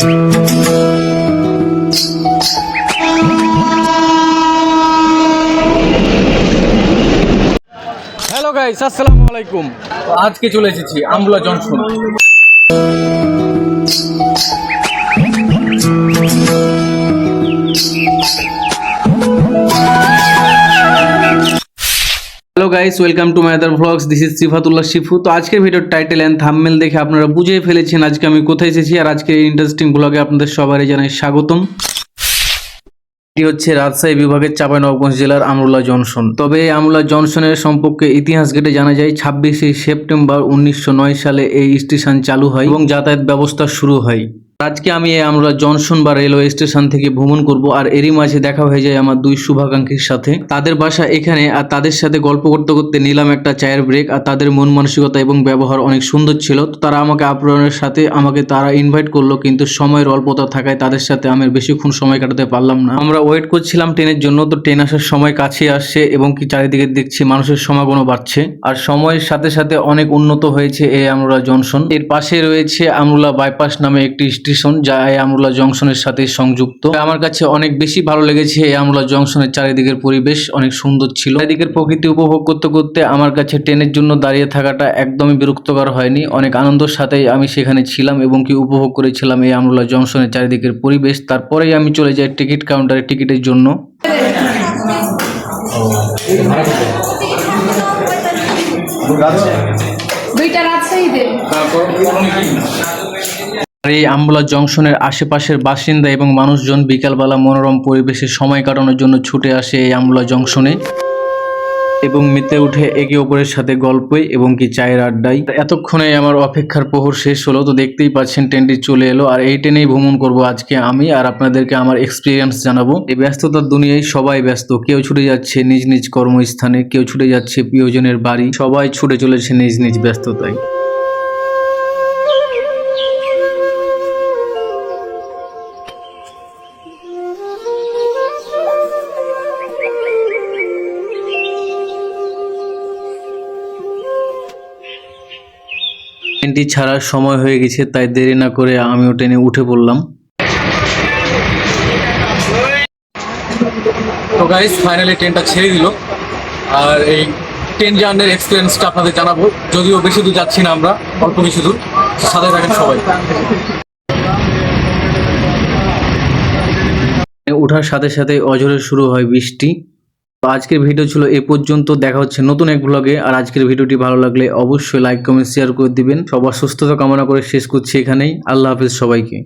Hello guys আসসালামু আলাইকুম আজকে চলে এসেছি Ambula junction hello guys welcome to my other vlogs this is Sifatullah Shifu তো আজকের ভিডিওর টাইটেল অ্যান্ড থাম্বনেল দেখে আপনারা বুঝেই ফেলেছেন আজকে আমি কোথায় এসেছি আর আজকের ইন্টারেস্টিং ব্লগে আপনাদের সবারই জানাই স্বাগতম। এটি হচ্ছে রাজশাহী বিভাগের চাঁপাইনবাবগঞ্জ জেলার আমরুল্লাহ জনসন তবে এই আমরুল্লাহ জনসনের সম্পর্কে ইতিহাস ঘেটে জানা যায়, ছাব্বিশে সেপ্টেম্বর উনিশশো নয় সালে এই স্টেশন চালু হয় এবং যাতায়াত ব্যবস্থা শুরু হয়। আজকে আমি আমরা জনসন বা রেলওয়ে স্টেশন থেকে ভ্রমণ করব আর এরই মাঝে দেখা হয়ে যায় আমার দুই শুভাকাঙ্ক্ষীর সাথে। তাদের বাসা এখানে আর তাদের সাথে গল্প করতে করতে নিলাম একটা চায়ের ব্রেক আর তাদের মন মানসিকতা এবং ব্যবহার অনেক সুন্দর ছিল। তো তারা আমাকে আপ্যায়নের সাথে আমাকে তারা ইনভাইট করল কিন্তু সময়ের অল্পতা থাকায় তাদের সাথে আমি বেশিক্ষণ সময় কাটাতে পারলাম না। আমরা ওয়েট করছিলাম ট্রেনের জন্য, তো ট্রেন আসার সময় কাছে আসছে এবং কি চারিদিকে দেখছি মানুষের সমাগমও বাড়ছে। আর সময়ের সাথে সাথে অনেক উন্নত হয়েছে এই আমরুলা জংশন এর পাশে রয়েছে আমরুলা বাইপাস নামে একটি স্টেশন যা এই আমরুলা জংশনের সাথে সংযুক্ত। আমার কাছে অনেক বেশি ভালো লেগেছে এই আমরুলা জংশনের চারিদিকের পরিবেশ অনেক সুন্দর ছিল। চারিদিকের প্রকৃতি উপভোগ করতে করতে আমার কাছে ট্রেনের জন্য দাঁড়িয়ে থাকাটা একদমই বিরক্তকর হয়নি। অনেক আনন্দের সাথেই আমি সেখানে ছিলাম এবং কি উপভোগ করেছিলাম এই আমরুলা জংশনের চারিদিকের পরিবেশ। তারপরেই আমি চলে যাই টিকিট কাউন্টারে টিকিটের জন্য। দুইটা রাজশাহীতে আর এই আম্বুলা জংশনের আশেপাশের বাসিন্দা এবং মানুষজন বিকালবেলা মনোরম পরিবেশে সময় কাটানোর জন্য ছুটে আসে এই আম্বুলা জংশনে এবং মেতে উঠে একে অপরের সাথে গল্পে এবং কি চায়ের আড্ডায় এতক্ষণে আমার অপেক্ষার প্রহর শেষ হলো, তো দেখতেই পাচ্ছেন ট্রেনটি চলে এলো। আর এই ট্রেনেই ভ্রমণ করব আজকে আমি আর আপনাদেরকে আমার এক্সপিরিয়েন্স জানাব। এই ব্যস্ততার দুনিয়ায় সবাই ব্যস্ত, কেউ ছুটে যাচ্ছে নিজ নিজ কর্মস্থানে, কেউ ছুটে যাচ্ছে প্রিয়জনের বাড়ি, সবাই ছুটে চলেছে নিজ নিজ ব্যস্ততায়। ট্রেনটি ছাড়ার সময় হয়ে গেছে তাই দেরি না করে আমিও ট্রেনে উঠে পড়লাম। তো গাইস ফাইনালি ট্রেনটা ছেড়ে দিল। আর এই ট্রেন জার্নির এক্সপিরিয়েন্সটা আপনাদের জানাব। যদিও বেশি দূর যাচ্ছি না আমরা অল্প কিছু দূর। সাথে থাকেন সবাই। ওঠার সাথে সাথে অঝরে শুরু হয় বৃষ্টি। আজকের ভিডিও ছিল এ পর্যন্ত। দেখা হচ্ছে নতুন এক ব্লগে আর আজকের ভিডিওটি ভালো লাগলে অবশ্যই লাইক কমেন্ট শেয়ার করে দিবেন। সবার সুস্থতা কামনা করে শেষ করছি এখানেই। আল্লাহ হাফিজ সবাইকে।